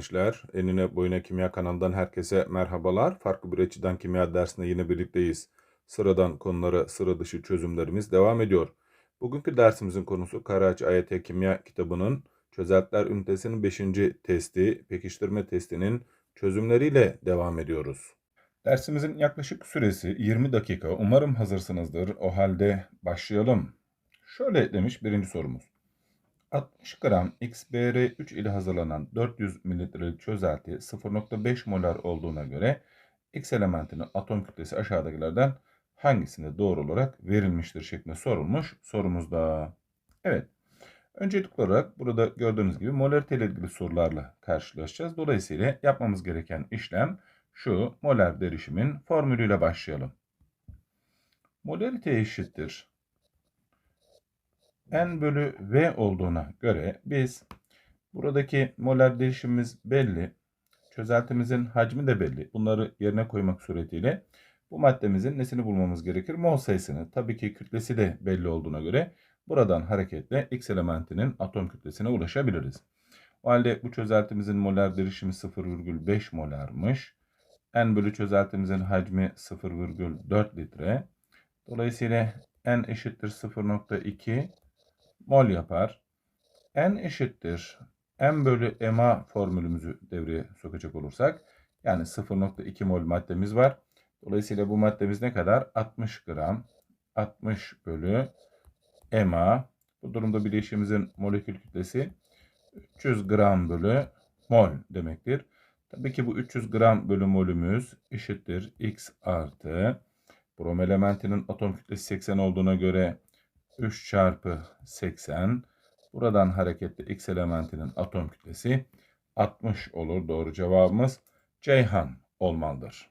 Gençler, Enine Boyuna Kimya kanalından herkese merhabalar. Farklı bir açıdan kimya dersinde yine birlikteyiz. Sıradan konulara sıra dışı çözümlerimiz devam ediyor. Bugünkü dersimizin konusu Karaağaç AYT Kimya kitabının çözeltiler ünitesinin 5. testi, pekiştirme testinin çözümleriyle devam ediyoruz. Dersimizin yaklaşık süresi 20 dakika. Umarım hazırsınızdır. O halde başlayalım. Şöyle demiş birinci sorumuz. 60 gram XBR3 ile hazırlanan 400 mililitrelik çözelti 0.5 molar olduğuna göre X elementinin atom kütlesi aşağıdakilerden hangisinde doğru olarak verilmiştir şeklinde sorulmuş sorumuzda. Evet. Öncelikli olarak burada gördüğünüz gibi molarite ile ilgili sorularla karşılaşacağız. Dolayısıyla yapmamız gereken işlem şu molar derişimin formülüyle başlayalım. Molarite eşittir n bölü v olduğuna göre biz buradaki molar değişimimiz belli. Çözeltimizin hacmi de belli. Bunları yerine koymak suretiyle bu maddemizin nesini bulmamız gerekir? Mol sayısını. Tabii ki kütlesi de belli olduğuna göre buradan hareketle X elementinin atom kütlesine ulaşabiliriz. O halde bu çözeltimizin molar derişimi 0,5 molarmış. N bölü çözeltimizin hacmi 0,4 litre. Dolayısıyla N eşittir 0,2 mol yapar. N eşittir M bölü MA formülümüzü devreye sokacak olursak yani 0.2 mol maddemiz var. Dolayısıyla bu maddemiz ne kadar? 60 gram 60 bölü MA. Bu durumda bileşimimizin molekül kütlesi 300 gram bölü mol demektir. Tabii ki bu 300 gram bölü molümüz eşittir X artı brom elementinin atom kütlesi 80 olduğuna göre 3 çarpı 80. Buradan hareketle X elementinin atom kütlesi 60 olur. Doğru cevabımız Ceyhan olmalıdır.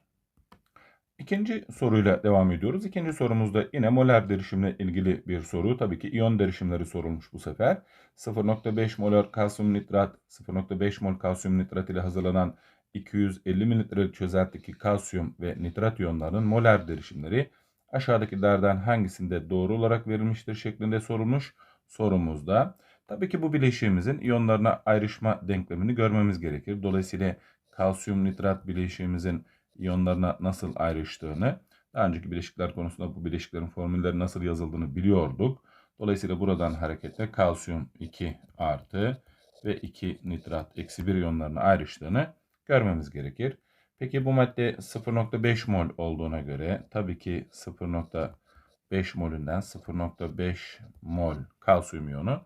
İkinci soruyla devam ediyoruz. İkinci sorumuzda yine molar derişimle ilgili bir soru. Tabii ki iyon derişimleri sorulmuş bu sefer. 0.5 molar kalsiyum nitrat, 0.5 mol kalsiyum nitrat ile hazırlanan 250 mililitrelik çözeltideki kalsiyum ve nitrat iyonlarının molar derişimleri aşağıdakilerden hangisinde doğru olarak verilmiştir şeklinde sorulmuş sorumuzda. Tabii ki bu bileşiğimizin iyonlarına ayrışma denklemini görmemiz gerekir. Dolayısıyla kalsiyum nitrat bileşiğimizin iyonlarına nasıl ayrıştığını, daha önceki bileşikler konusunda bu bileşiklerin formülleri nasıl yazıldığını biliyorduk. Dolayısıyla buradan hareketle kalsiyum 2 artı ve 2 nitrat eksi 1 iyonlarına ayrıştığını görmemiz gerekir. Peki bu madde 0.5 mol olduğuna göre tabii ki 0.5 molünden 0.5 mol kalsiyum iyonu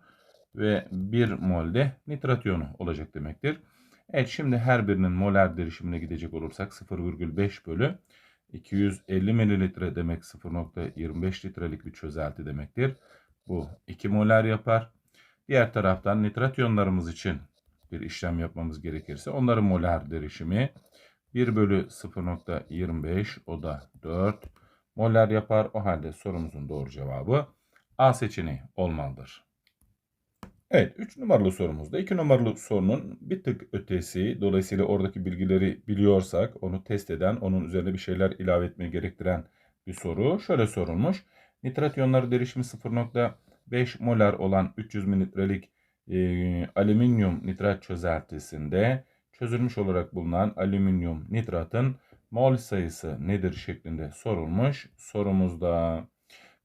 ve 1 mol de nitrat iyonu olacak demektir. Evet şimdi her birinin molar derişimine gidecek olursak 0,5 bölü 250 mililitre demek 0.25 litrelik bir çözelti demektir. Bu 2 molar yapar. Diğer taraftan nitrat iyonlarımız için bir işlem yapmamız gerekirse onların molar derişimi 1 bölü 0.25 o da 4 molar yapar. O halde sorumuzun doğru cevabı A seçeneği olmalıdır. Evet 3 numaralı sorumuzda 2 numaralı sorunun bir tık ötesi dolayısıyla oradaki bilgileri biliyorsak onu test eden onun üzerine bir şeyler ilave etmeyi gerektiren bir soru. Şöyle sorulmuş. Nitrat iyonları derişimi 0.5 molar olan 300 mililitrelik e, alüminyum nitrat çözeltisinde çözülmüş olarak bulunan alüminyum nitratın mol sayısı nedir şeklinde sorulmuş sorumuzda.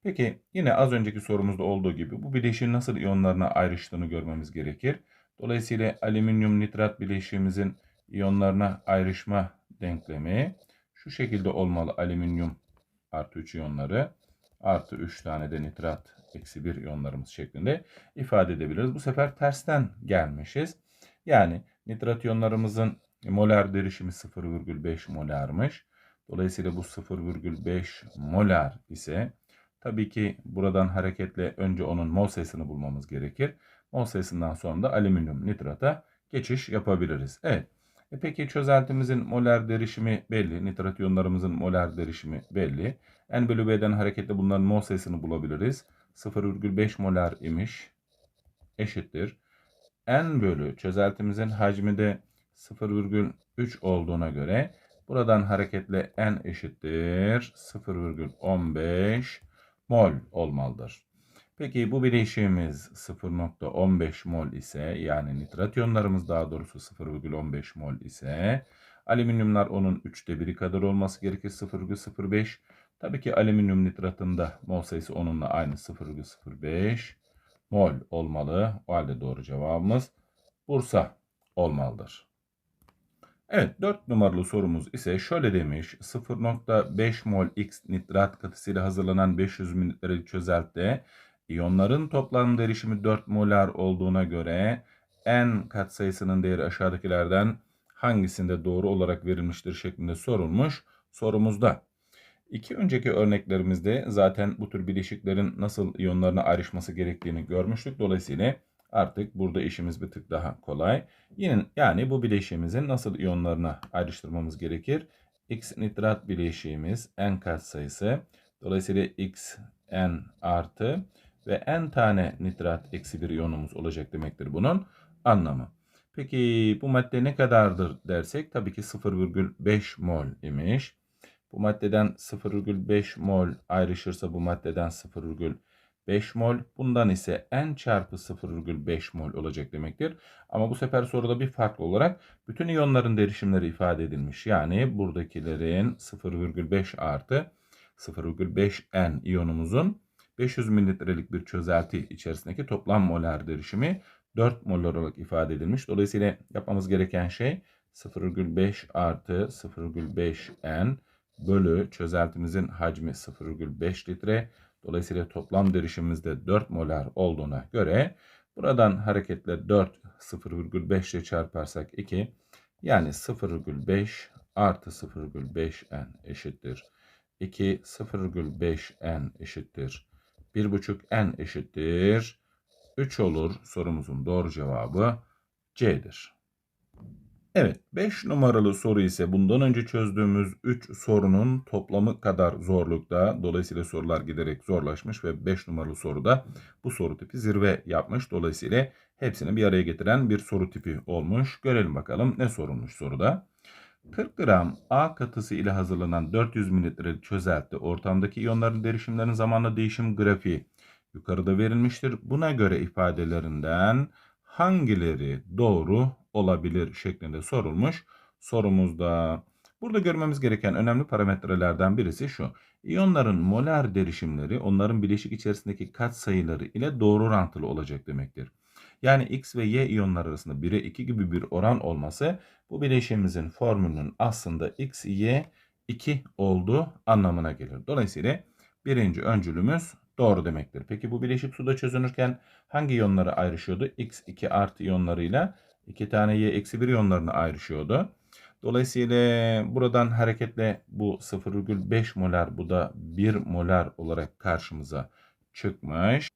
Peki yine az önceki sorumuzda olduğu gibi bu bileşiğin nasıl iyonlarına ayrıştığını görmemiz gerekir. Dolayısıyla alüminyum nitrat bileşiğimizin iyonlarına ayrışma denklemi şu şekilde olmalı. Alüminyum artı 3 iyonları artı 3 tane de nitrat eksi 1 iyonlarımız şeklinde ifade edebiliriz. Bu sefer tersten gelmişiz. Yani Nitrat iyonlarımızın molar derişimi 0,5 molarmış. Dolayısıyla bu 0,5 molar ise tabii ki buradan hareketle önce onun mol sayısını bulmamız gerekir. Mol sayısından sonra da alüminyum nitrata geçiş yapabiliriz. Evet. E peki çözeltimizin molar derişimi belli. Nitrat iyonlarımızın molar derişimi belli. N bölü B'den hareketle bunların mol sayısını bulabiliriz. 0,5 molar imiş. Eşittir n bölü çözeltimizin hacmi de 0,3 olduğuna göre buradan hareketle n eşittir 0,15 mol olmalıdır. Peki bu bileşiğimiz 0.15 mol ise yani nitrat iyonlarımız daha doğrusu 0,15 mol ise alüminyumlar onun 3'te 1'i kadar olması gerekir 0,05. Tabii ki alüminyum nitratında mol sayısı onunla aynı 0,05 mol olmalı. O halde doğru cevabımız Bursa olmalıdır. Evet 4 numaralı sorumuz ise şöyle demiş. 0.5 mol X nitrat katısıyla hazırlanan 500 mililitrelik çözeltide iyonların toplam derişimi 4 molar olduğuna göre N katsayısının değeri aşağıdakilerden hangisinde doğru olarak verilmiştir şeklinde sorulmuş sorumuzda. İki önceki örneklerimizde zaten bu tür bileşiklerin nasıl iyonlarına ayrışması gerektiğini görmüştük. Dolayısıyla artık burada işimiz bir tık daha kolay. Yine yani bu bileşiğimizin nasıl iyonlarına ayrıştırmamız gerekir? X nitrat bileşiğimiz N katsayısı. Dolayısıyla X N artı ve N tane nitrat eksi bir iyonumuz olacak demektir bunun anlamı. Peki bu madde ne kadardır dersek tabii ki 0,5 mol imiş. Bu maddeden 0,5 mol ayrışırsa bu maddeden 0,5 mol. Bundan ise n çarpı 0,5 mol olacak demektir. Ama bu sefer soruda bir farklı olarak bütün iyonların derişimleri ifade edilmiş. Yani buradakilerin 0,5 artı 0,5 n iyonumuzun 500 mililitrelik bir çözelti içerisindeki toplam molar derişimi 4 mol olarak ifade edilmiş. Dolayısıyla yapmamız gereken şey 0,5 artı 0,5 n bölü çözeltimizin hacmi 0,5 litre. Dolayısıyla toplam derişimimizde 4 molar olduğuna göre buradan hareketle 4 0,5 ile çarparsak 2 yani 0,5 artı 0,5 n eşittir. 2 0,5 n eşittir. 1,5 n eşittir. 3 olur. Sorumuzun doğru cevabı C'dir. Evet 5 numaralı soru ise bundan önce çözdüğümüz 3 sorunun toplamı kadar zorlukta. Dolayısıyla sorular giderek zorlaşmış ve 5 numaralı soruda bu soru tipi zirve yapmış. Dolayısıyla hepsini bir araya getiren bir soru tipi olmuş. Görelim bakalım ne sorulmuş soruda. 40 gram A katısı ile hazırlanan 400 mililitrelik çözelti ortamdaki iyonların derişimlerinin zamanla değişim grafiği yukarıda verilmiştir. Buna göre ifadelerinden hangileri doğru olabilir şeklinde sorulmuş sorumuzda. Burada görmemiz gereken önemli parametrelerden birisi şu. İyonların molar derişimleri onların bileşik içerisindeki kat sayıları ile doğru orantılı olacak demektir. Yani X ve Y iyonlar arasında 1'e 2 gibi bir oran olması bu bileşimimizin formülünün aslında X, Y 2 olduğu anlamına gelir. Dolayısıyla birinci öncülümüz doğru demektir. Peki bu bileşik suda çözünürken hangi iyonları ayrışıyordu? X2 artı iyonlarıyla 2 tane Y eksi 1 iyonlarına ayrışıyordu. Dolayısıyla buradan hareketle bu 0,5 molar bu da 1 molar olarak karşımıza çıkmış.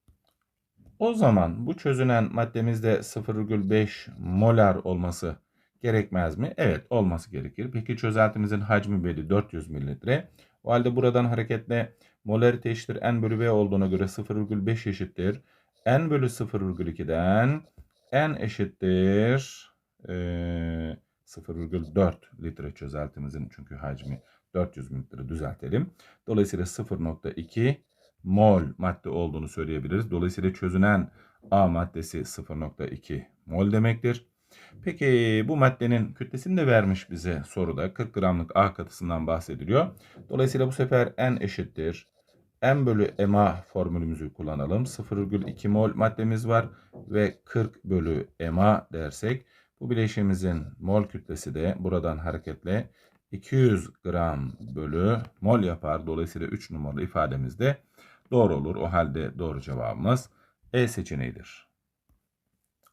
O zaman bu çözünen maddemizde 0,5 molar olması gerekmez mi? Evet olması gerekir. Peki çözeltimizin hacmi belli 400 mililitre. O halde buradan hareketle molarite eşittir n bölü v olduğuna göre 0,5 eşittir. n bölü 0,2'den n eşittir e, 0,4 litre çözeltimizin çünkü hacmi 400 mililitre düzeltelim. Dolayısıyla 0,2 mol madde olduğunu söyleyebiliriz. Dolayısıyla çözünen A maddesi 0,2 mol demektir. Peki bu maddenin kütlesini de vermiş bize soruda. 40 gramlık A katısından bahsediliyor. Dolayısıyla bu sefer N eşittir. M bölü MA formülümüzü kullanalım. 0,2 mol maddemiz var ve 40 bölü MA dersek bu bileşimimizin mol kütlesi de buradan hareketle 200 gram bölü mol yapar. Dolayısıyla 3 numaralı ifademiz de doğru olur. O halde doğru cevabımız E seçeneğidir.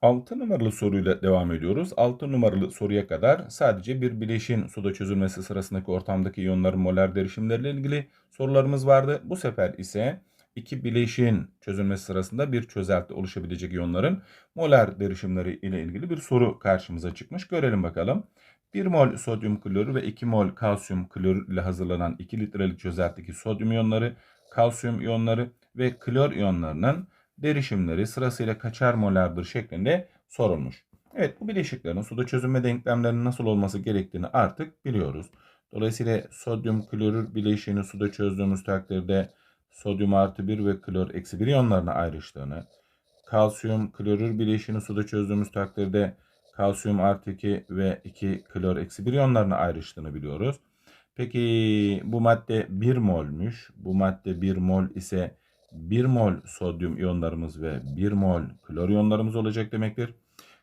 6 numaralı soruyla devam ediyoruz. 6 numaralı soruya kadar sadece bir bileşin suda çözülmesi sırasındaki ortamdaki iyonların molar derişimleriyle ilgili sorularımız vardı. Bu sefer ise iki bileşin çözülmesi sırasında bir çözelti oluşabilecek iyonların molar derişimleri ile ilgili bir soru karşımıza çıkmış. Görelim bakalım. 1 mol sodyum klorür ve 2 mol kalsiyum klorür ile hazırlanan 2 litrelik çözeltideki sodyum iyonları, kalsiyum iyonları ve klor iyonlarının derişimleri sırasıyla kaçar molardır şeklinde sorulmuş. Evet bu bileşiklerin suda çözünme denklemlerinin nasıl olması gerektiğini artık biliyoruz. Dolayısıyla sodyum klorür bileşiğini suda çözdüğümüz takdirde sodyum artı 1 ve klor eksi 1 iyonlarına ayrıştığını, kalsiyum klorür bileşini suda çözdüğümüz takdirde kalsiyum artı 2 ve 2 klor eksi 1 iyonlarına ayrıştığını biliyoruz. Peki bu madde 1 molmüş. Bu madde 1 mol ise 1 mol sodyum iyonlarımız ve 1 mol klor iyonlarımız olacak demektir.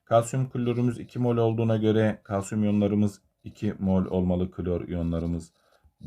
Kalsiyum klorümüz 2 mol olduğuna göre kalsiyum iyonlarımız 2 mol olmalı. Klor iyonlarımız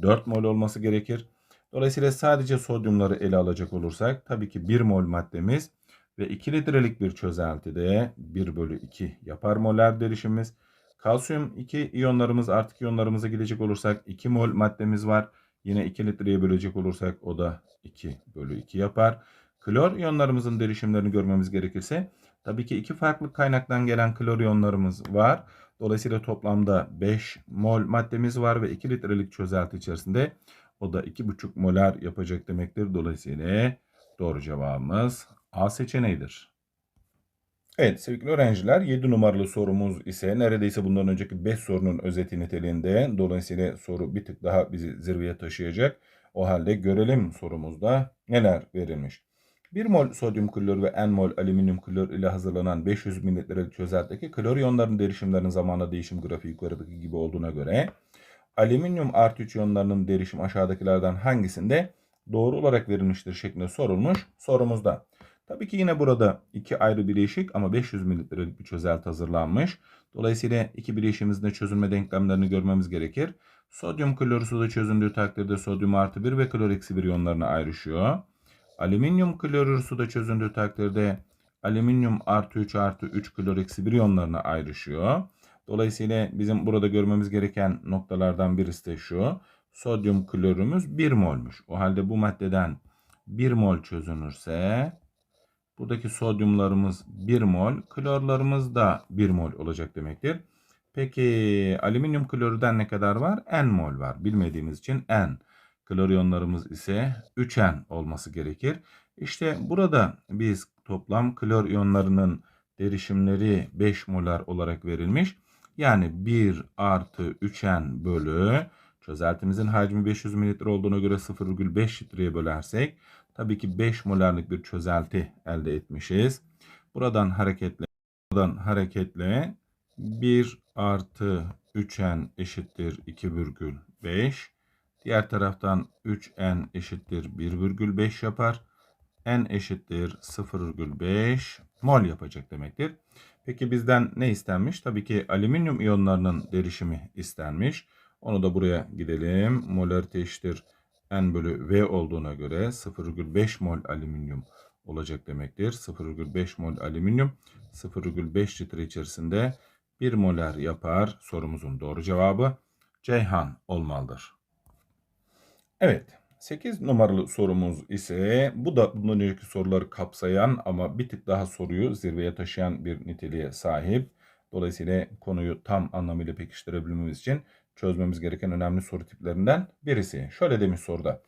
4 mol olması gerekir. Dolayısıyla sadece sodyumları ele alacak olursak tabii ki 1 mol maddemiz ve 2 litrelik bir çözeltide 1 bölü 2 yapar molar derişimimiz. Kalsiyum 2 iyonlarımız artık iyonlarımıza gidecek olursak 2 mol maddemiz var. Yine 2 litreye bölecek olursak o da 2 bölü 2 yapar. Klor iyonlarımızın derişimlerini görmemiz gerekirse tabii ki iki farklı kaynaktan gelen klor iyonlarımız var. Dolayısıyla toplamda 5 mol maddemiz var ve 2 litrelik çözelti içerisinde o da 2,5 molar yapacak demektir. Dolayısıyla doğru cevabımız A seçeneğidir. Evet sevgili öğrenciler 7 numaralı sorumuz ise neredeyse bundan önceki 5 sorunun özeti niteliğinde. Dolayısıyla soru bir tık daha bizi zirveye taşıyacak. O halde görelim sorumuzda neler verilmiş. 1 mol sodyum klor ve n mol alüminyum klor ile hazırlanan 500 mililitrelik çözeltideki klor iyonlarının derişimlerinin zamanla değişim grafiği yukarıdaki gibi olduğuna göre alüminyum artı 3 iyonlarının derişim aşağıdakilerden hangisinde doğru olarak verilmiştir şeklinde sorulmuş sorumuzda. Tabii ki yine burada iki ayrı bileşik ama 500 mililitrelik bir çözelti hazırlanmış. Dolayısıyla iki bileşiğimizin de çözülme denklemlerini görmemiz gerekir. Sodyum klorü suda çözündüğü takdirde sodyum artı 1 ve klor eksi 1 iyonlarına ayrışıyor. Alüminyum klorür suda çözündüğü takdirde alüminyum artı 3 artı 3 klor eksi 1 iyonlarına ayrışıyor. Dolayısıyla bizim burada görmemiz gereken noktalardan birisi de şu. Sodyum klorümüz 1 molmuş. O halde bu maddeden 1 mol çözünürse buradaki sodyumlarımız 1 mol, klorlarımız da 1 mol olacak demektir. Peki alüminyum klorüden ne kadar var? N mol var. Bilmediğimiz için N. Klor iyonlarımız ise 3N olması gerekir. İşte burada biz toplam klor iyonlarının derişimleri 5 molar olarak verilmiş. Yani 1 artı 3N bölü çözeltimizin hacmi 500 mililitre olduğuna göre 0,5 litreye bölersek tabii ki 5 molarlık bir çözelti elde etmişiz. Buradan hareketle buradan hareketle 1 artı 3N eşittir 2,5 Diğer taraftan 3n eşittir 1,5 yapar. n eşittir 0,5 mol yapacak demektir. Peki bizden ne istenmiş? Tabii ki alüminyum iyonlarının derişimi istenmiş. Onu da buraya gidelim. Molarite eşittir n bölü v olduğuna göre 0,5 mol alüminyum olacak demektir. 0,5 mol alüminyum 0,5 litre içerisinde 1 molar yapar. Sorumuzun doğru cevabı Ceyhan olmalıdır. Evet. 8 numaralı sorumuz ise bu da bundan önceki soruları kapsayan ama bir tık daha soruyu zirveye taşıyan bir niteliğe sahip. Dolayısıyla konuyu tam anlamıyla pekiştirebilmemiz için çözmemiz gereken önemli soru tiplerinden birisi. Şöyle demiş soruda.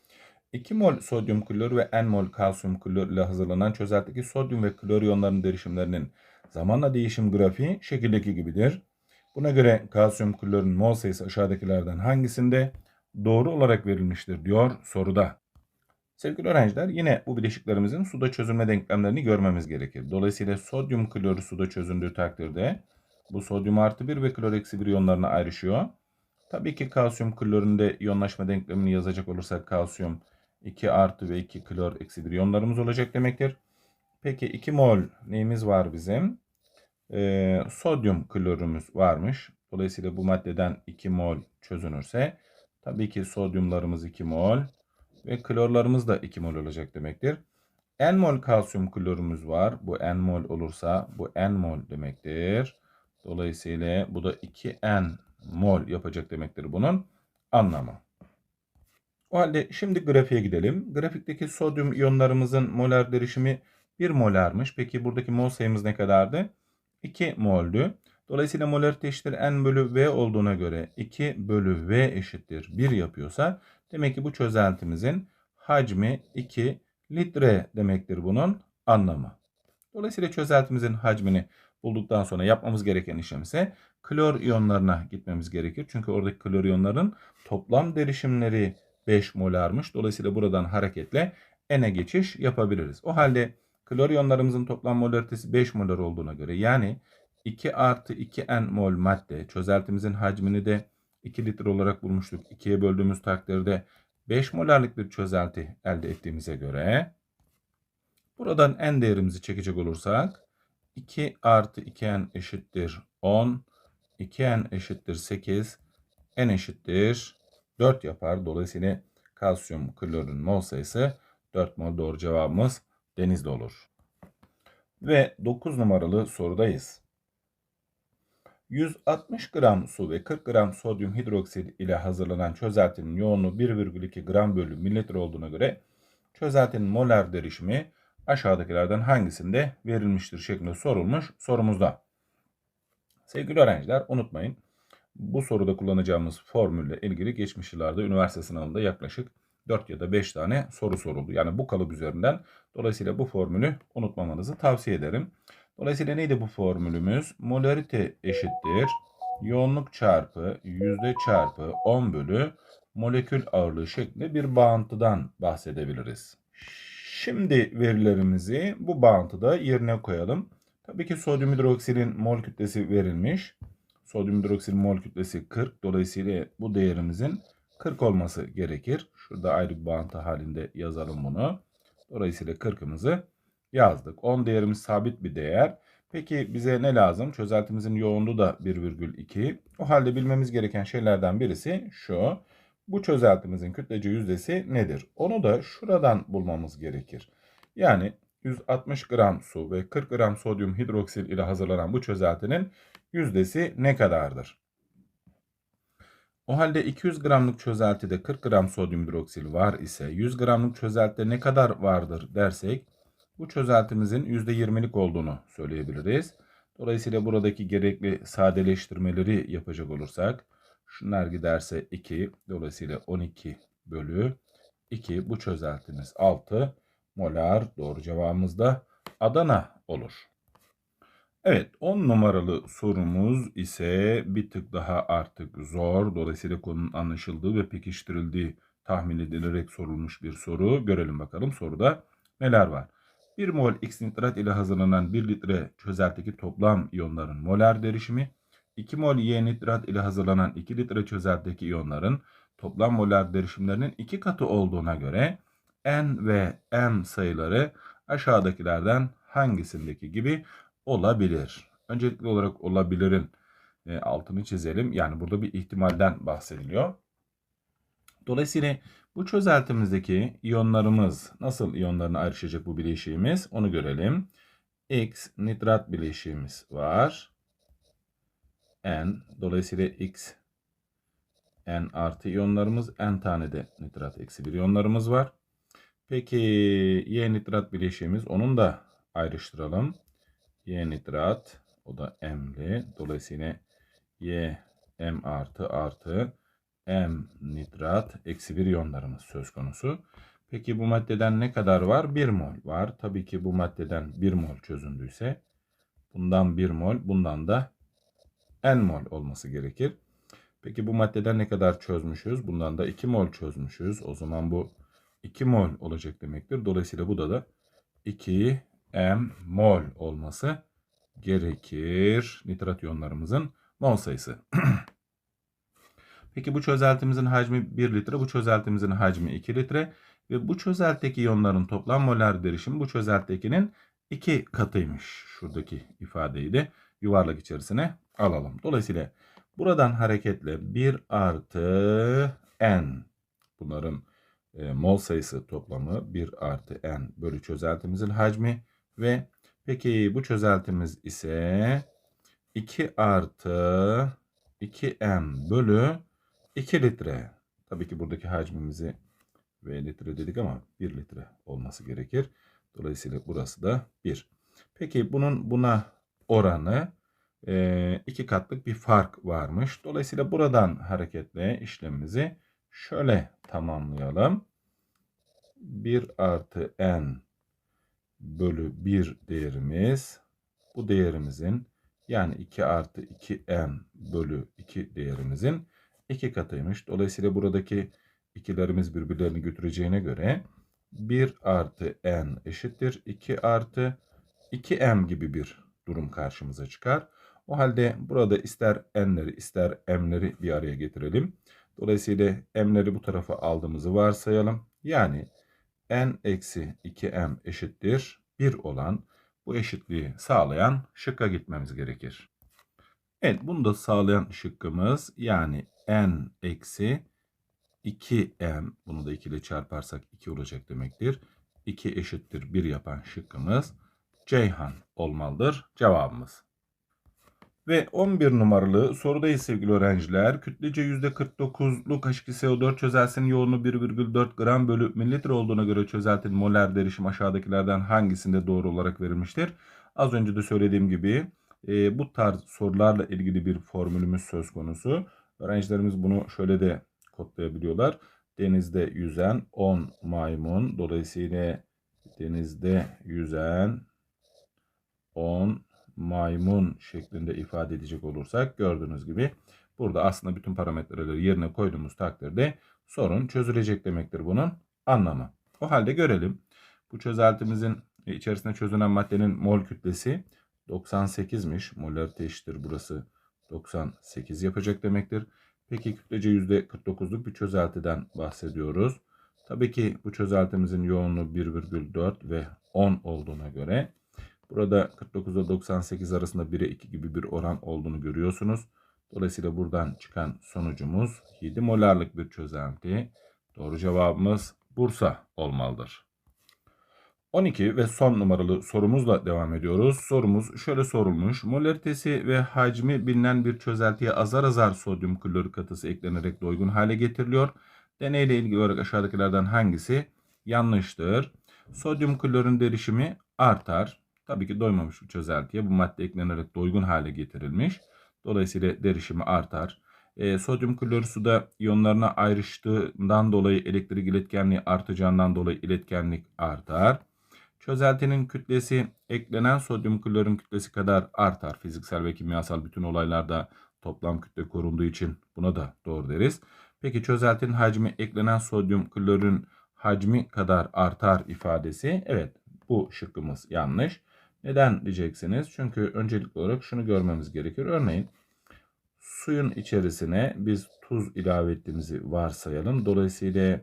2 mol sodyum klor ve n mol kalsiyum klor ile hazırlanan çözeltideki sodyum ve klor iyonlarının derişimlerinin zamanla değişim grafiği şekildeki gibidir. Buna göre kalsiyum klorun mol sayısı aşağıdakilerden hangisinde doğru olarak verilmiştir diyor soruda. Sevgili öğrenciler yine bu bileşiklerimizin suda çözülme denklemlerini görmemiz gerekir. Dolayısıyla sodyum klorü suda çözündüğü takdirde bu sodyum artı 1 ve klor eksi 1 iyonlarına ayrışıyor. Tabii ki kalsiyum kloründe iyonlaşma denklemini yazacak olursak kalsiyum 2 artı ve 2 klor eksi 1 iyonlarımız olacak demektir. Peki 2 mol neyimiz var bizim? Ee, sodyum klorümüz varmış. Dolayısıyla bu maddeden 2 mol çözünürse Tabii ki sodyumlarımız 2 mol ve klorlarımız da 2 mol olacak demektir. N mol kalsiyum klorumuz var. Bu N mol olursa bu N mol demektir. Dolayısıyla bu da 2N mol yapacak demektir bunun anlamı. O halde şimdi grafiğe gidelim. Grafikteki sodyum iyonlarımızın molar derişimi 1 molarmış. Peki buradaki mol sayımız ne kadardı? 2 moldü. Dolayısıyla molarite eşittir n bölü v olduğuna göre 2 bölü v eşittir 1 yapıyorsa demek ki bu çözeltimizin hacmi 2 litre demektir bunun anlamı. Dolayısıyla çözeltimizin hacmini bulduktan sonra yapmamız gereken işlem ise klor iyonlarına gitmemiz gerekir. Çünkü oradaki klor iyonların toplam derişimleri 5 molarmış. Dolayısıyla buradan hareketle N'e geçiş yapabiliriz. O halde klor iyonlarımızın toplam molaritesi 5 molar olduğuna göre yani 2 artı 2N mol madde çözeltimizin hacmini de 2 litre olarak bulmuştuk. 2'ye böldüğümüz takdirde 5 molarlık bir çözelti elde ettiğimize göre buradan N değerimizi çekecek olursak 2 artı 2N eşittir 10, 2N eşittir 8, N eşittir 4 yapar. Dolayısıyla kalsiyum klorun mol sayısı 4 mol doğru cevabımız denizde olur. Ve 9 numaralı sorudayız. 160 gram su ve 40 gram sodyum hidroksit ile hazırlanan çözeltinin yoğunluğu 1,2 gram bölü mililitre olduğuna göre çözeltinin molar derişimi aşağıdakilerden hangisinde verilmiştir şeklinde sorulmuş sorumuzda. Sevgili öğrenciler unutmayın bu soruda kullanacağımız formülle ilgili geçmiş yıllarda üniversite sınavında yaklaşık 4 ya da 5 tane soru soruldu. Yani bu kalıp üzerinden. Dolayısıyla bu formülü unutmamanızı tavsiye ederim. Dolayısıyla neydi bu formülümüz? Molarite eşittir. Yoğunluk çarpı yüzde çarpı 10 bölü molekül ağırlığı şeklinde bir bağıntıdan bahsedebiliriz. Şimdi verilerimizi bu bağıntıda yerine koyalım. Tabii ki sodyum hidroksilin mol kütlesi verilmiş. Sodyum hidroksil mol kütlesi 40. Dolayısıyla bu değerimizin 40 olması gerekir. Şurada ayrı bir bağıntı halinde yazalım bunu. Dolayısıyla 40'ımızı yazdık. 10 değerimiz sabit bir değer. Peki bize ne lazım? Çözeltimizin yoğunluğu da 1,2. O halde bilmemiz gereken şeylerden birisi şu. Bu çözeltimizin kütlece yüzdesi nedir? Onu da şuradan bulmamız gerekir. Yani 160 gram su ve 40 gram sodyum hidroksil ile hazırlanan bu çözeltinin yüzdesi ne kadardır? O halde 200 gramlık çözeltide 40 gram sodyum hidroksil var ise 100 gramlık çözeltide ne kadar vardır dersek bu çözeltimizin %20'lik olduğunu söyleyebiliriz. Dolayısıyla buradaki gerekli sadeleştirmeleri yapacak olursak şunlar giderse 2 dolayısıyla 12 bölü 2 bu çözeltimiz 6 molar doğru cevabımız da Adana olur. Evet 10 numaralı sorumuz ise bir tık daha artık zor. Dolayısıyla konunun anlaşıldığı ve pekiştirildiği tahmin edilerek sorulmuş bir soru. Görelim bakalım soruda neler var. 1 mol X nitrat ile hazırlanan 1 litre çözeltideki toplam iyonların molar derişimi 2 mol Y nitrat ile hazırlanan 2 litre çözeltideki iyonların toplam molar derişimlerinin 2 katı olduğuna göre N ve M sayıları aşağıdakilerden hangisindeki gibi olabilir. Öncelikli olarak olabilirin e, altını çizelim. Yani burada bir ihtimalden bahsediliyor. Dolayısıyla bu çözeltimizdeki iyonlarımız nasıl iyonlarına ayrışacak bu bileşiğimiz onu görelim. X nitrat bileşiğimiz var. N dolayısıyla X N artı iyonlarımız N tane de nitrat eksi bir iyonlarımız var. Peki Y nitrat bileşiğimiz onun da ayrıştıralım. Y nitrat o da M'li. Dolayısıyla Y M artı artı M nitrat eksi bir iyonlarımız söz konusu. Peki bu maddeden ne kadar var? 1 mol var. Tabii ki bu maddeden 1 mol çözündüyse bundan 1 mol bundan da N mol olması gerekir. Peki bu maddeden ne kadar çözmüşüz? Bundan da 2 mol çözmüşüz. O zaman bu 2 mol olacak demektir. Dolayısıyla bu da da 2 m mol olması gerekir. Nitrat iyonlarımızın mol sayısı. Peki bu çözeltimizin hacmi 1 litre, bu çözeltimizin hacmi 2 litre ve bu çözeltteki iyonların toplam molar derişimi bu çözelttekinin 2 katıymış. Şuradaki ifadeyi de yuvarlak içerisine alalım. Dolayısıyla buradan hareketle 1 artı n bunların e, mol sayısı toplamı 1 artı n bölü çözeltimizin hacmi ve peki bu çözeltimiz ise 2 artı 2m bölü 2 litre. Tabii ki buradaki hacmimizi v litre dedik ama 1 litre olması gerekir. Dolayısıyla burası da 1. Peki bunun buna oranı iki katlık bir fark varmış. Dolayısıyla buradan hareketle işlemimizi şöyle tamamlayalım. 1 artı n bölü 1 değerimiz bu değerimizin yani 2 artı 2m bölü 2 değerimizin 2 katıymış. Dolayısıyla buradaki ikilerimiz birbirlerini götüreceğine göre 1 artı n eşittir 2 artı 2m gibi bir durum karşımıza çıkar. O halde burada ister n'leri ister m'leri bir araya getirelim. Dolayısıyla m'leri bu tarafa aldığımızı varsayalım. Yani n eksi 2m eşittir 1 olan bu eşitliği sağlayan şıkka gitmemiz gerekir. Evet bunu da sağlayan şıkkımız yani n eksi 2m bunu da 2 ile çarparsak 2 olacak demektir. 2 eşittir 1 yapan şıkkımız Ceyhan olmalıdır cevabımız. Ve 11 numaralı sorudayız sevgili öğrenciler. Kütlece %49'luk H2SO4 çözelsinin yoğunluğu 1,4 gram bölü mililitre olduğuna göre çözeltinin moler derişim aşağıdakilerden hangisinde doğru olarak verilmiştir? Az önce de söylediğim gibi e, bu tarz sorularla ilgili bir formülümüz söz konusu. Öğrencilerimiz bunu şöyle de kodlayabiliyorlar. Denizde yüzen 10 maymun. Dolayısıyla denizde yüzen 10 maymun şeklinde ifade edecek olursak gördüğünüz gibi burada aslında bütün parametreleri yerine koyduğumuz takdirde sorun çözülecek demektir bunun anlamı. O halde görelim. Bu çözeltimizin içerisinde çözünen maddenin mol kütlesi 98'miş. Molarite eşittir burası 98 yapacak demektir. Peki kütlece %49'luk bir çözeltiden bahsediyoruz. Tabii ki bu çözeltimizin yoğunluğu 1,4 ve 10 olduğuna göre burada 49 ile 98 arasında 1'e 2 gibi bir oran olduğunu görüyorsunuz. Dolayısıyla buradan çıkan sonucumuz 7 molarlık bir çözelti. Doğru cevabımız Bursa olmalıdır. 12 ve son numaralı sorumuzla devam ediyoruz. Sorumuz şöyle sorulmuş. Molaritesi ve hacmi bilinen bir çözeltiye azar azar sodyum klorik katısı eklenerek doygun hale getiriliyor. Deneyle ilgili olarak aşağıdakilerden hangisi yanlıştır? Sodyum klorun derişimi artar. Tabii ki doymamış bir çözeltiye bu madde eklenerek doygun hale getirilmiş. Dolayısıyla derişimi artar. E, sodyum klorür suda iyonlarına ayrıştığından dolayı elektrik iletkenliği artacağından dolayı iletkenlik artar. Çözeltinin kütlesi eklenen sodyum klorun kütlesi kadar artar. Fiziksel ve kimyasal bütün olaylarda toplam kütle korunduğu için buna da doğru deriz. Peki çözeltinin hacmi eklenen sodyum klorun hacmi kadar artar ifadesi. Evet bu şıkkımız yanlış. Neden diyeceksiniz? Çünkü öncelikli olarak şunu görmemiz gerekir. Örneğin suyun içerisine biz tuz ilave ettiğimizi varsayalım. Dolayısıyla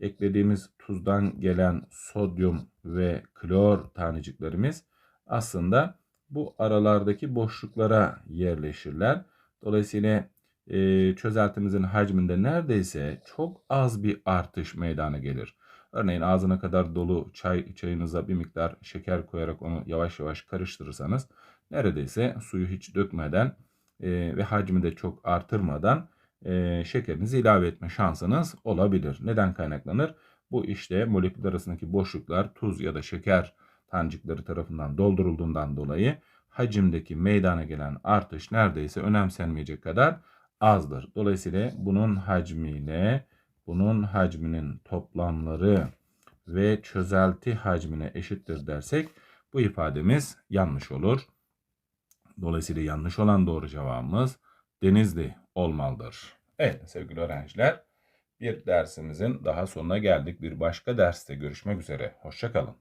eklediğimiz tuzdan gelen sodyum ve klor taneciklerimiz aslında bu aralardaki boşluklara yerleşirler. Dolayısıyla çözeltimizin hacminde neredeyse çok az bir artış meydana gelir. Örneğin ağzına kadar dolu çay çayınıza bir miktar şeker koyarak onu yavaş yavaş karıştırırsanız neredeyse suyu hiç dökmeden e, ve hacmi de çok artırmadan e, şekerinizi ilave etme şansınız olabilir. Neden kaynaklanır? Bu işte molekül arasındaki boşluklar tuz ya da şeker tanecikleri tarafından doldurulduğundan dolayı hacimdeki meydana gelen artış neredeyse önemsenmeyecek kadar azdır. Dolayısıyla bunun hacmiyle bunun hacminin toplamları ve çözelti hacmine eşittir dersek bu ifademiz yanlış olur. Dolayısıyla yanlış olan doğru cevabımız Denizli olmalıdır. Evet sevgili öğrenciler bir dersimizin daha sonuna geldik. Bir başka derste görüşmek üzere. Hoşçakalın.